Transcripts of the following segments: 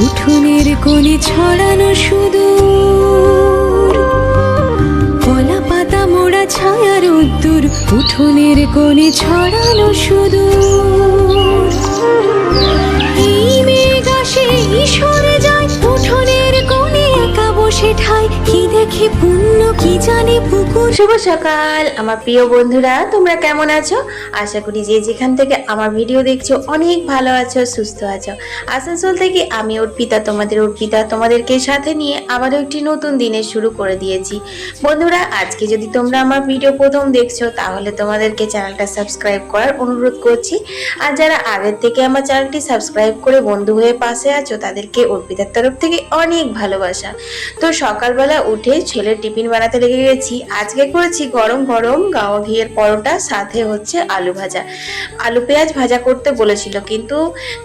উঠোনের কোণে ছড়ানো শুধু কলা পাতা মোড়া ছায়ার রোদ্দুর উঠোনের কোণে ছড়ানো শুধু সরে যায়, উঠোনের কোণে একা বসে ঠাই কি দেখে পুণ্য শুভ সকাল, আমার প্রিয় বন্ধুরা, তোমরা কেমন আছো? আশা করি যে যেখান থেকে আমার ভিডিও দেখছ, অনেক ভালো আছো, সুস্থ আছো। আসানসোল থেকে আমি অর্পিতা, তোমাদের অর্পিতা, তোমাদেরকে সাথে নিয়ে আবারও একটি নতুন দিনের শুরু করে দিয়েছি। বন্ধুরা, আজকে যদি তোমরা আমার ভিডিও প্রথম দেখছ, তাহলে তোমাদেরকে চ্যানেলটা সাবস্ক্রাইব করার অনুরোধ করছি। আর যারা আগের থেকে আমার চ্যানেলটি সাবস্ক্রাইব করে বন্ধু হয়ে পাশে আছো, তাদেরকে অর্পিতার তরফ থেকে অনেক ভালোবাসা। তো সকালবেলা উঠে ছেলের টিফিন বানাতে লেগে গেছি। আজকে করেছি গরম গরম গাওয়া ঘিয়ের পরোটা, সাথে হচ্ছে আলু ভাজা। আলু পেঁয়াজ ভাজা করতে বলেছিল, কিন্তু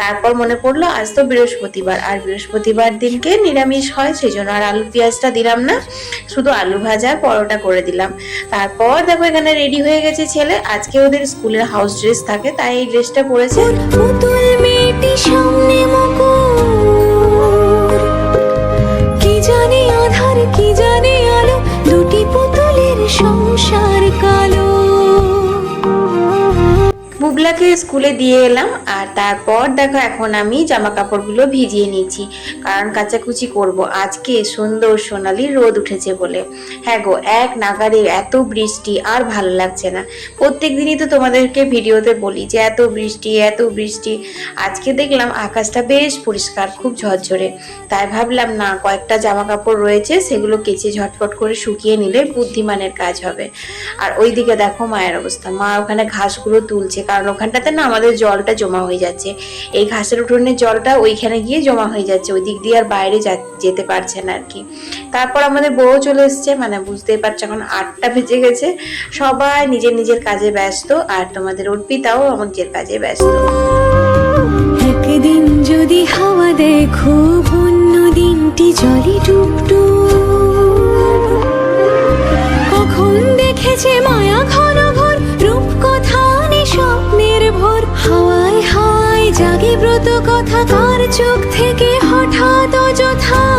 তারপর মনে পড়ল, আজ তো বৃহস্পতিবার। আর বৃহস্পতিবার দিনকে নিরামিষ হয় সেই জন্য আর আলু পেঁয়াজটা দিলাম না। শুধু আলু ভাজা পরোটা করে দিলাম। তারপর দেখো, এখানে রেডি হয়ে গেছে ছেলে। আজকে ওদের স্কুলের হাউস ড্রেস থাকে, তাই এই ড্রেসটা পরেছে। স্কুলে দিয়ে এলাম। আর তারপর দেখো এখন আমি জামা কাপড়গুলো ভিজিয়ে নিচ্ছি, কারণ কাচাকুচি করব। আজকে সুন্দর সোনালি রোদ উঠেছে বলে। হ্যাঁ গো, এক নাগারে এত বৃষ্টি আর ভালো লাগছে না। প্রত্যেক দিনই তো তোমাদেরকে ভিডিওতে বলি যে এত বৃষ্টি এত বৃষ্টি। আজকে দেখলাম আকাশটা বেশ পরিষ্কার, খুব ঝরঝরে। তাই ভাবলাম, না, কয়েকটা জামা কাপড় রয়েছে, সেগুলো কেচে ঝটপট করে শুকিয়ে নিলে বুদ্ধিমানের কাজ হবে। আর ওইদিকে দেখো মায়ের অবস্থা। মা ওখানে ঘাসগুলো তুলছে, কারণ ওখানটাতে না আমাদের জলটা জমা হয়ে যাচ্ছে। এই ঘাসের উঠোনের জলটা ওইখানে গিয়ে জমা হয়ে যাচ্ছে। ওই দিক দিয়ে আর বাইরে যেতে পারছে না আর কি তারপর আমাদের বউ চলে এসছে মানে বুঝতেই পারছ এখন আটটা বেজে গেছে। সবাই নিজের নিজের কাজে ব্যস্ত, আর তোমাদের অর্পিতাও আমার নিজের কাজে ব্যস্ত। একদিন যদি হাওয়া দেয় খুব অন্য দিনটি জলে ডুবডু কখন দেখেছে মায়া ঘন জাগে ব্রত কথা তার চোখ থেকে হঠাৎ অযথা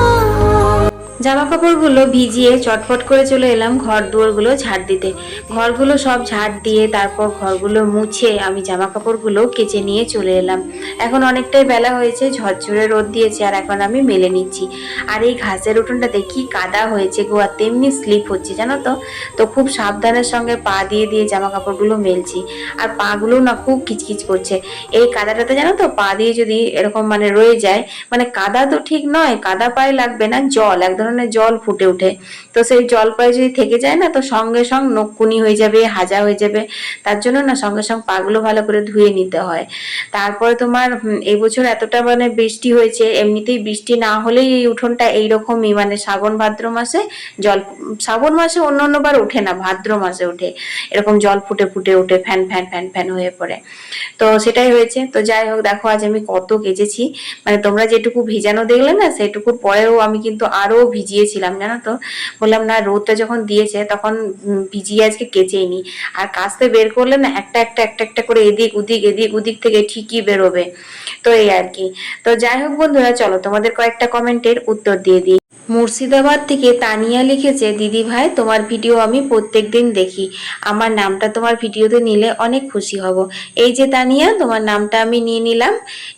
জামা কাপড়গুলো ভিজিয়ে চটপট করে চলে এলাম ঘর দুয়ারগুলো ঝাড় দিতে। ঘরগুলো সব ঝাড় দিয়ে তারপর ঘরগুলো মুছে আমি জামা কাপড়গুলো কেচে নিয়ে চলে এলাম। এখন অনেকটাই বেলা হয়েছে, ঝরঝরে রোদ দিয়েছে আর এখন আমি মেলে নিচ্ছি। আর এই ঘাসের উঠোনটাতে কি কাদা হয়েছে গো আর তেমনি স্লিপ হচ্ছে, জানো তো? তো খুব সাবধানের সঙ্গে পা দিয়ে দিয়ে জামা কাপড়গুলো মেলছি। আর পাগুলো না খুব কিচকিচ করছে। এই কাদাটাতে জানো তো, পা দিয়ে যদি এরকম মানে রয়ে যায় মানে কাদা তো ঠিক নয়, কাদা পায়ে লাগবে না, জল এক ধরনের জল ফুটে ওঠে। তো সেই জল পায়ে যদি থেকে যায় না তো সঙ্গে সঙ্গে নকুনি হয়ে যাবে হাজা হয়ে যাবে। তার জন্য না সঙ্গে সঙ্গে পাগুলো ভালো করে ধুয়ে নিতে হয়। তারপরে তোমার হুম, এই বছর এতটা মানে বৃষ্টি হয়েছে এমনিতেই বৃষ্টি না হলেই এই উঠোনটা এইরকমই। মানে শ্রাবণ ভাদ্র মাসে জল শ্রাবণ মাসে অন্য অন্যবার ওঠে না ভাদ্র মাসে ওঠে। এরকম জল ফুটে ফুটে ওঠে ফ্যান ফ্যান ফ্যান ফ্যান হয়ে পড়ে। তো সেটাই হয়েছে। তো যাই হোক দেখো আজ আমি কত কেজেছি মানে তোমরা যেটুকু ভিজানো দেখলে না সেটুকুর পরেও আমি কিন্তু আরও ভিজিয়েছিলাম, জানো তো? বললাম, না, রোদটা যখন দিয়েছে তখন ভিজিয়ে আজকে কেচেই নি আর কাস্তে বের করলে না, একটা একটা একটা একটা করে এদিক উদিক এদিক উদিক থেকে ঠিকই বেরোবে। তো এই আর কি। তো যাই হোক বন্ধুরা, চলো তোমাদের কয়েকটা কমেন্টের উত্তর দিয়ে দিই। মুর্শিদাবাদ থেকে তানিয়া লিখেছে, দিদি ভাই, তোমার ভিডিও আমি প্রত্যেকদিন দেখি। আমার নামটা তোমার ভিডিওতে নিলে অনেক খুশি হব। এই যে তানিয়া, তোমার নামটা আমি নিয়ে নিলাম।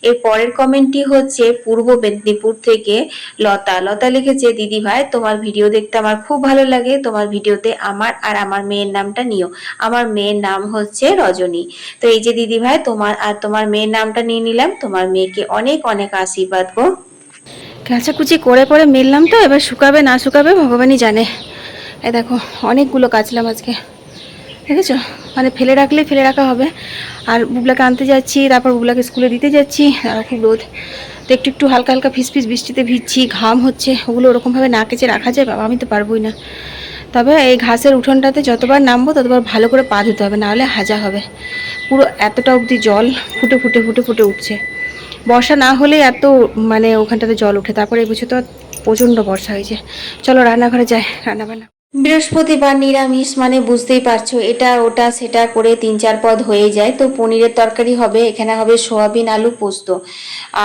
এর পরের কমেন্টটি হচ্ছে পূর্ব মেদিনীপুর থেকে লতা। লতা লিখেছে, দিদি ভাই, তোমার ভিডিও দেখতে আমার খুব ভালো লাগে। তোমার ভিডিওতে আমার আর আমার মেয়ের নামটা নিও। আমার মেয়ের নাম হচ্ছে রজনী। তো এই যে দিদি ভাই, তোমার আর তোমার মেয়ের নামটা নিয়ে নিলাম। তোমার মেয়েকে অনেক অনেক আশীর্বাদ গো। কাচাকুচি করে করে মেললাম তো, এবার শুকাবে, না শুকাবে ভগবানই জানে। এই দেখো, অনেকগুলো কাচলাম আজকে। দেখেছ? মানে ফেলে রাখলে ফেলে রাখা হবে। আর বুবলাকে আনতে যাচ্ছি, তারপর বুবলাকে স্কুলে দিতে যাচ্ছি। আর খুব রোদ। তো একটু একটু হালকা হালকা ফিস ফিস বৃষ্টিতে ভিজছি, ঘাম হচ্ছে। ওগুলো ওরকমভাবে না কেচে রাখা যায়, বাবা, আমি তো পারবোই না। তবে এই ঘাসের উঠোনটাতে যতবার নামবো, ততবার ভালো করে পা ধুতে হবে, নাহলে হাজা হবে। পুরো এতটা অবধি জল ফুটে ফুটে ফুটে ফুটে উঠছে। বর্ষা না হলে এত মানে ওখানটাতে জল ওঠে, তারপরে বছর তো প্রচণ্ড বর্ষা হয়েছে। চলো রান্নাঘরে যাই রান্না বান্না বৃহস্পতিবার নিরামিষ মানে বুঝতেই পারছ, এটা, ওটা, সেটা করে তিন চার পদ হয়ে যায়। তো পনিরের তরকারি হবে, এখানে হবে সোয়াবিন, আলু পোস্ত।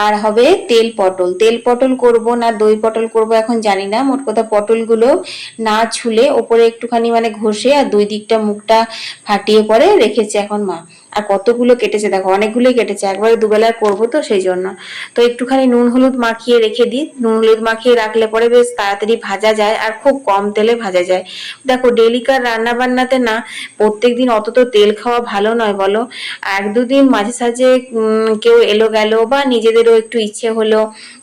আর হবে তেল পটল। তেল পটল করব না, দই পটল করব এখন জানি না। মোট কথা পটলগুলো না ছুলে ওপরে একটুখানি মানে ঘষে আর দুই দিকটা মুখটা ফাটিয়ে পরে রেখেছে এখন মা। আর কতগুলো কেটেছে? দেখো, অনেকগুলোই কেটেছে। একবারে দুবেলায় করব তো সেই জন্য। তো একটুখানি নুন হলুদ মাখিয়ে রেখে দিই। নুন হলুদ মাখিয়ে রাখলে পরে বেশ তাড়াতাড়ি ভাজা যায় আর খুব কম তেলে ভাজা যায়। দেখো, ডেলিকার রান্না বান্নাতে না, প্রত্যেকদিন অত তো তেল খাওয়া ভালো নয় বলো। এক দুদিন মাঝে সাঝে কেউ এলো গেল বা নিজেদেরও একটু ইচ্ছে হলো,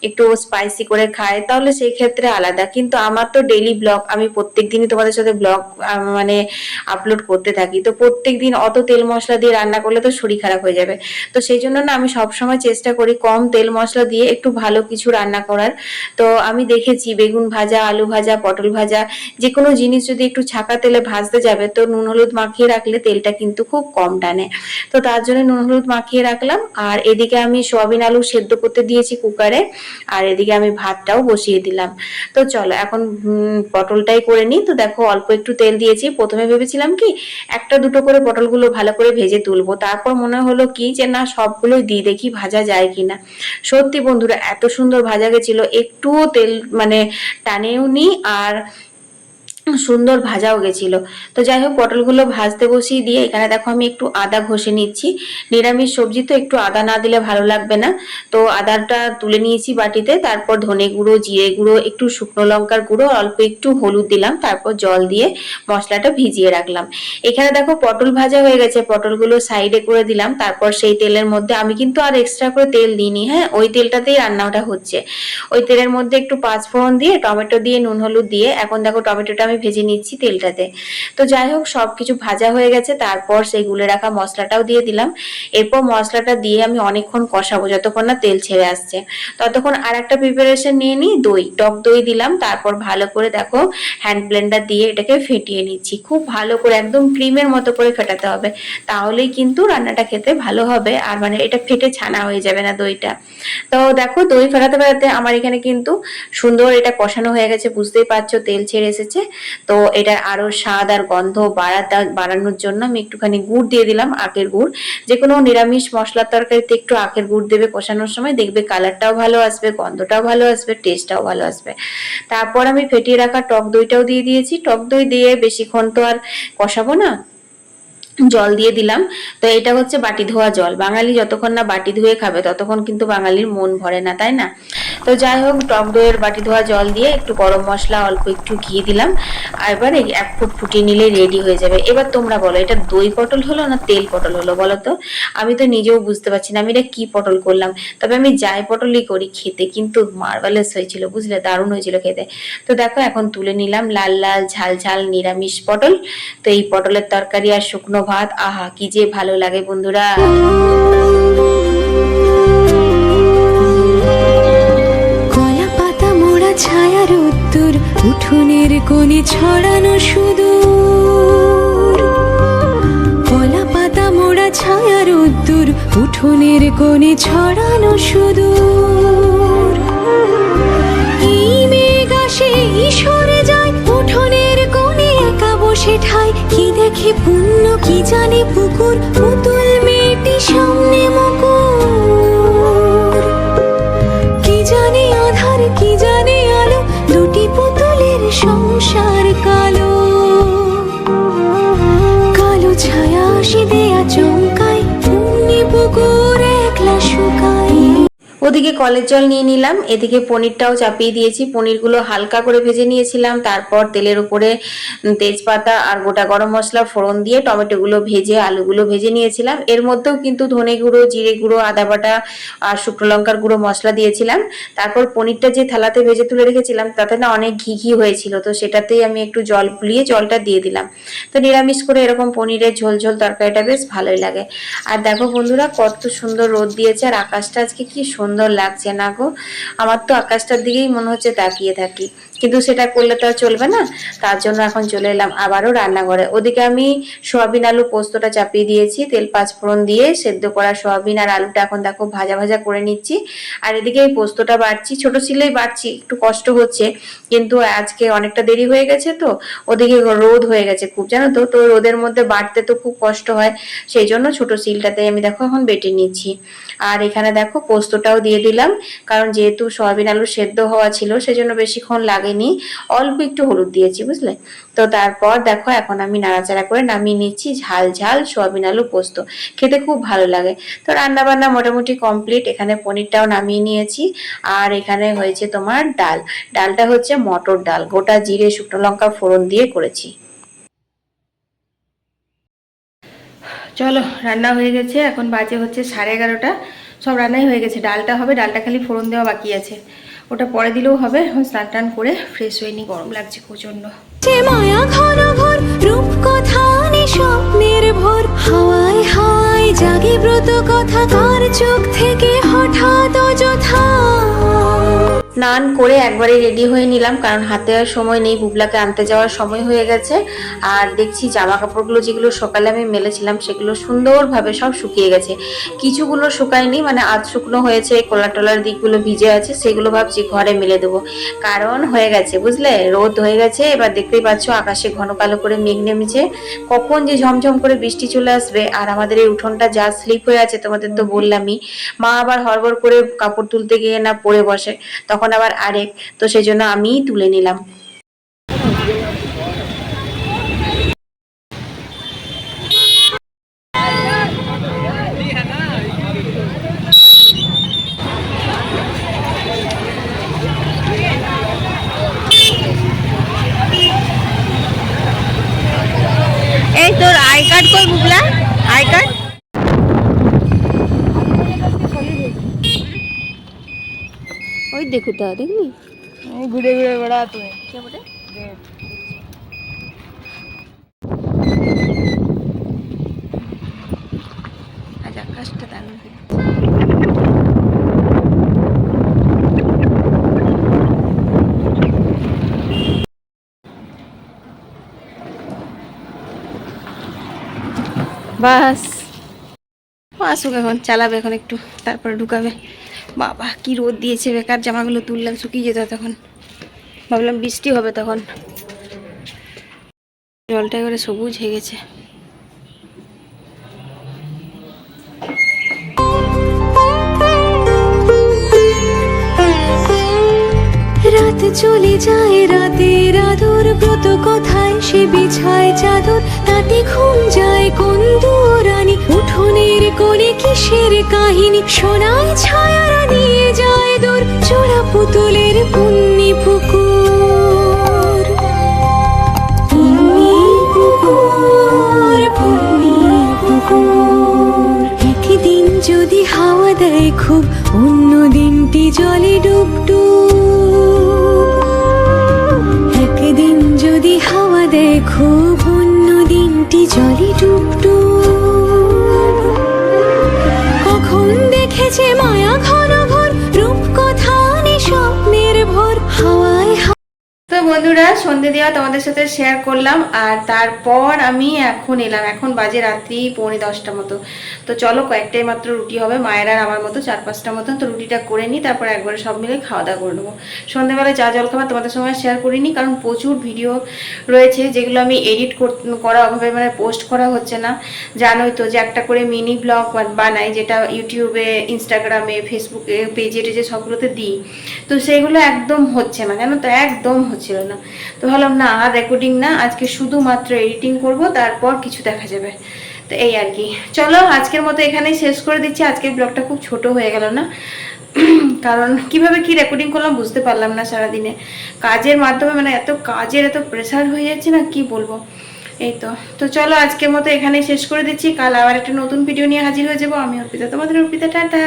একটু স্পাইসি করে খায়, তাহলে সেই ক্ষেত্রে আলাদা। কিন্তু আমার তো ডেলি ব্লগ আমি প্রত্যেক দিনই তোমাদের সাথে ব্লগ মানে আপলোড করতে থাকি। তো প্রত্যেক দিন অত তেল মশলা দিয়ে রান্না করলে তো শরীর খারাপ হয়ে যাবে। তো সেই জন্য না আমি সবসময় চেষ্টা করি কম তেল মশলা দিয়ে একটু ভালো কিছু রান্না করার। তো আমি দেখেছি বেগুন ভাজা, আলু ভাজা, পটল ভাজা যে কোনো জিনিস যদি একটু ছাকা তেলে ভাজতে যাবে, তো নুন হলুদ মাখিয়ে রাখলে তেলটা কিন্তু খুব কম টানে। তো তার জন্য নুন হলুদ মাখিয়ে রাখলাম। আর এদিকে আমি সোয়াবিন আলু সেদ্ধ করতে দিয়েছি কুকারে। আর এদিকে আমি ভাতটাও বসিয়ে দিলাম। তো চলো এখন পটলটাই করে নিই। তো দেখো অল্প একটু তেল দিয়েছি। প্রথমে ভেবেছিলাম কি, একটা দুটো করে পটলগুলো ভালো করে ভেজে তুলবো। তারপর মনে হলো কি যে, না, সবগুলোই দিয়ে দেখি ভাজা যায় কিনা। সত্যি বন্ধুরা, এত সুন্দর ভাজা গেছিল। একটুও তেল মানে টানেও নি আর সুন্দর ভাজাও গেছিল। তো যাই হোক পটলগুলো ভাজতে বসিয়ে দিয়ে এখানে দেখো আমি একটু আদা ঘষে নিচ্ছি। নিরামিষ সবজি তো একটু আদা না দিলে ভালো লাগবে না। তো আদাটা তুলে নিয়েছি বাটিতে, তারপর ধনে গুঁড়ো, জিরে গুঁড়ো, একটু শুকনো লঙ্কার গুঁড়ো, অল্প একটু হলুদ দিলাম, তারপর জল দিয়ে মশলাটা ভিজিয়ে রাখলাম। এখানে দেখো পটল ভাজা হয়ে গেছে, পটলগুলো সাইডে করে দিলাম, তারপর সেই তেলের মধ্যে আমি কিন্তু আর এক্সট্রা করে তেল দিইনি হ্যাঁ ওই তেলটাতেই রান্নাটা হচ্ছে। ওই তেলের মধ্যে একটু পাঁচফোড়ন দিয়ে টমেটো দিয়ে, নুন হলুদ দিয়ে, এখন দেখো টমেটোটা আমি ভেজে নিচ্ছি তেলটাতে। তো যাই হোক, সবকিছু ভাজা হয়ে গেছে। তারপর সেই গুলে রাখা মশলাটাও দিয়ে দিলাম। এরপর মশলাটা দিয়ে আমি অনেকক্ষণ কষাবো, যতক্ষণ না তেল ছেড়ে আসছে। ততক্ষণ আর একটা প্রিপারেশন নিয়ে নিই, দই। টক দই দিলাম। তারপর ভালো করে দেখো হ্যান্ড ব্লেন্ডার দিয়ে এটাকে ফেটিয়ে নিচ্ছি। খুব ভালো করে, একদম ক্রিমের মতো করে ফেটাতে হবে। তাহলেই কিন্তু রান্নাটা খেতে ভালো হবে। আর মানে এটা ফেটে ছানা হয়ে যাবে না দইটা। তো দেখো, দই ফেটাতে ফেটাতে আমার এখানে কিন্তু সুন্দর এটা কষানো হয়ে গেছে। বুঝতেই পারছ, তেল ছেড়ে এসেছে। তো এটার আরও স্বাদ আর গন্ধ বাড়ানোর জন্য আমি একটুখানি গুড় দিয়ে দিলাম আখের গুড়। যে কোনো নিরামিষ মশলার তরকারিতে একটু আখের গুড় দেবে কষানোর সময়, দেখবে কালারটাও ভালো আসবে, গন্ধটাও ভালো আসবে টেস্টটাও ভালো আসবে। তারপর আমি ফেটিয়ে রাখা টক দইটাও দিয়ে দিয়েছি। টক দই দিয়ে বেশিক্ষণ তো আর কষাবো না। জল দিয়ে দিলাম। তো এটা হচ্ছে বাটি ধোয়া জল। বাঙালি যতক্ষণ না বাটি ধুয়ে খাবে, ততক্ষণ কিন্তু বাঙালির মন ভরে না, তাই না? তো যাই হোক, টক দইয়ের বাটি ধোয়া জল দিয়ে একটু গরম মশলা, অল্প একটু ঘি দিলাম। আর এবার এক ফুট ফুটিয়ে নিলে রেডি হয়ে যাবে। এবার তোমরা বলো, এটা দই পটল হলো না তেল পটল হলো, বলো তো? আমি তো নিজেও বুঝতে পারছি না, আমি এটা কি পটল করলাম? তবে আমি যাই পটলই করি খেতে, কিন্তু মার্বেলেস হয়েছিল, বুঝলে? দারুণ হয়েছিল খেতে। তো দেখো, এখন তুলে নিলাম লাল লাল, ঝাল ঝাল নিরামিষ পটল। তো এই পটলের তরকারি আর শুকনো ভাত আহা, কি যে ভালো লাগে বন্ধুরা। মোড়া ছায়ার উত্তর, উঠোনের কোণে ছড়ানো সুদূর। কলা পাতা মোড়া ছায়ার উত্তর, উঠোনের কোণে ছড়ানো সুদূর। এই মেঘ আসে এই বসে ঠাই কি দেখে পুণ্য কি জানে পুকুর? পুতুল মেয়েটি সামনে মুকুর কলের জল নিয়ে নিলাম। এদিকে পনিরটাও চাপিয়ে দিয়েছি। পনিরগুলো হালকা করে ভেজে নিয়েছিলাম। তারপর তেলের উপরে তেজপাতা আর গোটা গরম মশলা ফোড়ন দিয়ে টমেটোগুলো ভেজে, আলুগুলো ভেজে নিয়েছিলাম। এর মধ্যেও কিন্তু ধনে গুঁড়ো, জিরে গুঁড়ো, আদা বাটা আর শুকনো লঙ্কার গুঁড়ো মশলা দিয়েছিলাম। তারপর পনিরটা যে থালাতে ভেজে তুলে রেখেছিলাম, তাতে না অনেক ঘি ঘি হয়েছিল। তো সেটাতেই আমি একটু জল গুলিয়ে জলটা দিয়ে দিলাম। তো নিরামিষ করে এরকম পনিরের ঝোল ঝোল তরকারিটা বেশ ভালোই লাগে। আর দেখো বন্ধুরা, কত সুন্দর রোদ দিয়েছে আর আকাশটা আজকে কি সুন্দর লাগছে না গো। আমার তো আকাশটার দিকেই মনে হচ্ছে তাকিয়ে থাকি। কিন্তু সেটা করলে তো আর চলবে না। তার জন্য এখন চলে এলাম আবারও রান্নাঘরে। ওদিকে আমি সোয়াবিন আলু পোস্তটা চাপিয়ে দিয়েছি, তেল পাঁচ ফোড়ন দিয়ে সেদ্ধ করা সোয়াবিন আর আলুটা এখন দেখো ভাজা ভাজা করে নিচ্ছি। আর এদিকে এই পোস্তটা বাড়ছি, ছোট শিলেই বাড়ছি, একটু কষ্ট হচ্ছে, কিন্তু আজকে অনেকটা দেরি হয়ে গেছে তো, ওদিকে রোদ হয়ে গেছে খুব, জানো তো? তো রোদের মধ্যে বাড়তে তো খুব কষ্ট হয়, সেই জন্য ছোট শিলটাতে আমি দেখো এখন বেটে নিচ্ছি। আর এখানে দেখো পোস্তটাও দিয়ে দিলাম, কারণ যেহেতু সয়াবিন আলু সেদ্ধ হওয়া ছিল, সেজন্য বেশিক্ষণ লাগেনি অল্প একটু হলুদ দিয়েছি, বুঝলে? তো তারপর দেখো, এখন আমি নাড়াচাড়া করে নামিয়ে নিচ্ছি ঝাল ঝাল সয়াবিন আলু পোস্ত। খেতে খুব ভালো লাগে। তো রান্না বান্না মোটামুটি কমপ্লিট। এখানে পনিরটাও নামিয়ে নিয়েছি। আর এখানে হয়েছে তোমার ডাল। ডালটা হচ্ছে মটর ডাল। গোটা জিরে, শুকনো লঙ্কা ফোড়ন দিয়ে করেছি। চলো, রান্না হয়ে গেছে। এখন বাজে হচ্ছে সাড়ে এগারোটা। সব রান্নাই হয়ে গেছে। ডালটা হবে, ডালটা খালি ফোড়ন দেওয়া বাকি আছে। ওটা পরে দিলেও হবে স্নান টান করে ফ্রেশ হয়ে নি, গরম লাগছে প্রচণ্ড। মায়া ঘন ঘর রূপ কথা স্বপ্নের ভোর। হাওয়ায় হাওয়ায় জাগে ব্রত কথা তার চোখ থেকে স্নান করে একবারে রেডি হয়ে নিলাম, কারণ হাতে আর সময় নেই, বুবলাকে আনতে যাওয়ার সময় হয়ে গেছে। আর দেখছি জামা কাপড়গুলো যেগুলো সকালে আমি মেলেছিলাম, সেগুলো সুন্দরভাবে সব শুকিয়ে গেছে। কিছুগুলো শুকায়নি মানে আধ শুকনো হয়েছে কলা টলার দিকগুলো ভিজে আছে, সেগুলো ভাবছি ঘরে মেলে দেবো। কারণ হয়ে গেছে, বুঝলে? রোদ হয়ে গেছে, এবার দেখতেই পাচ্ছ আকাশে ঘন কালো করে মেঘ নেমেছে। কখন যে ঝমঝম করে বৃষ্টি চলে আসবে, আর আমাদের এই উঠোনটা যা স্লিপ হয়ে আছে, তোমাদের তো বললামই। মা আবার হড়বড় করে কাপড় তুলতে গিয়ে না পড়ে বসে। তখন আবার আরেক, তো সেই জন্য আমিই তুলে নিলাম। এই তোর আই কার্ড কই বুবলা? I card? ওই দেখু তা দেখলি? ঘুরে ঘুরে বেড়া তুমি। আজ আকাশটা দারুণ বাস। ও আসুক এখন চালাবে এখন একটু তারপরে ঢুকাবে। বাবা, কি রোদ দিয়েছে, বেকার জামাগুলো তুললাম, শুকিয়ে যেত তখন। ভাবলাম বৃষ্টি হবে তখন। জলটা এবারে সবুজ হয়ে গেছে। রাত চলে যায়, রাতের আদর ব্রত কথায় সে বিছায় চাদর, তাতে ঘুম যায় কোন দুরানি। উঠোনের কোণে কিসের কাহিনী? সোনায় ছায়ারা নিয়ে যায় দূর, চোরা পুতুলের পুণ্যি পুকুর। একদিন যদি হাওয়া দেয় খুব অন্য দিনটি জলে ডুব ডুব একদিন যদি হাওয়া দেয় খুব অন্য দিনটি জলে ডুব ডুব মায়া ঘন বন্ধুরা, সন্ধে দেওয়া তোমাদের সাথে শেয়ার করলাম আর তারপর আমি এখন এলাম, এখন বাজে রাত্রি পৌনে দশটা মতো। তো চলো কয়েকটাই মাত্র রুটি হবে, মায়ের আর আমার মতো চার পাঁচটা মতন, তো রুটিটা করে নিই, তারপর একবারে সব মিলে খাওয়া দাওয়া করে নেব। সন্ধ্যেবেলায় চা জল খাবার তোমাদের সঙ্গে শেয়ার করিনি, কারণ প্রচুর ভিডিও রয়েছে, যেগুলো আমি এডিট করা অভাবে মানে পোস্ট করা হচ্ছে না। জানোই তো যে একটা করে মিনি ব্লগ বানাই, যেটা ইউটিউবে ইনস্টাগ্রামে ফেসবুকে পেজে টেজে সবগুলোতে দিই। তো সেগুলো একদম হচ্ছে না, জানো তো? একদম হচ্ছিল না। তো ভাবলাম, না, আর রেকর্ডিং না, আজকে শুধুমাত্র এডিটিং করব, তারপর কিছু দেখা যাবে। তো এই আর কি। চলো, আজকের মতো এখানেই শেষ করে দিচ্ছি। আজকের ব্লগটা খুব ছোট হয়ে গেল না। কারণ কীভাবে কি রেকর্ডিং করলাম বুঝতে পারলাম না সারাদিনে। কাজের মাধ্যমে মানে এত কাজের এত প্রেশার হয়ে যাচ্ছে না, কি বলব? এই তো। তো চলো, আজকের মতো এখানেই শেষ করে দিচ্ছি। কাল আবার একটা নতুন ভিডিও নিয়ে হাজির হয়ে যাব। আমি অর্পিতা, তোমাদের অর্পিতা, টাটা।